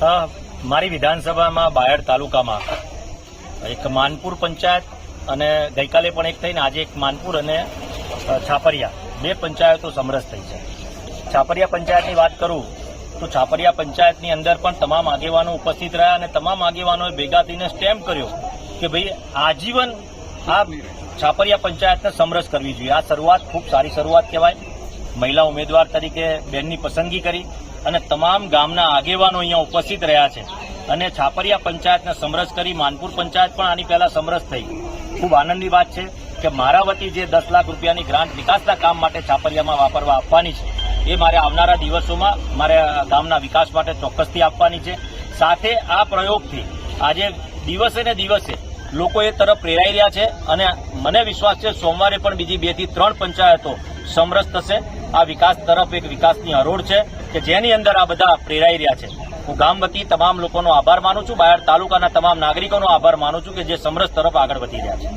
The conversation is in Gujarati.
મારી વિધાનસભામાં બાયડ તાલુકામાં. એક માનપુર પંચાયત અને ગઈકાલે પણ એક થઈને આજે એક માનપુર અને છાપરિયા. બે પંચાયતો સમરસ થઈ છે. છાપરિયા પંચાયતની વાત કરું, તો છાપરિયા પંચાયતની અંદર પણ તમામ આગેવાનો ઉપસ્થિત રહ્યા અને તમામ આગેવાનોએ ભેગા થઈને સ્ટેમ્પ કર્યો કે ભાઈ આજીવન આ છાપરિયા પંચાયતને સમરસ કરવી જોઈએ. આ શરૂઆત ખૂબ સારી શરૂઆત કહેવાય. મહિલા ઉમેદવાર તરીકે બેનની પસંદગી કરી. અને તમામ ગામના આગેવાનો અહીંયા ઉપસ્થિત રહ્યા છે. અને છાપરિયા પંચાયતને સમરસ કરી, માનપુર પંચાયત પણ આની પહેલા સમરસ થઈ. ખૂબ આનંદની વાત છે કે મારા વતી જે દસ લાખ રૂપિયાની ગ્રાન્ટ વિકાસના કામ માટે છાપરિયામાં વાપરવા આપવાની છે, એ મારે આવનારા દિવસોમાં મારે ગામના વિકાસ માટે ચોક્કસથી આપવાની છે. સાથે આ પ્રયોગથી આજે દિવસે ને દિવસે લોકો એ તરફ પ્રેરાઈ રહ્યા છે અને મને વિશ્વાસ છે સોમવારે પણ બીજી બેથી ત્રણ પંચાયતો સમરસ થશે. આ વિકાસ તરફ એક વિકાસની હરોળ છે. કે જેની અંદર આ બધા પ્રેરાઈ રહ્યા છે. હું ગામ વતી તમામ લોકોનો આભાર માનું છું. બાયડ તાલુકાના તમામ નાગરિકોનો આભાર માનું છું કે જે સમરસ તરફ આગળ વધી રહ્યા છે.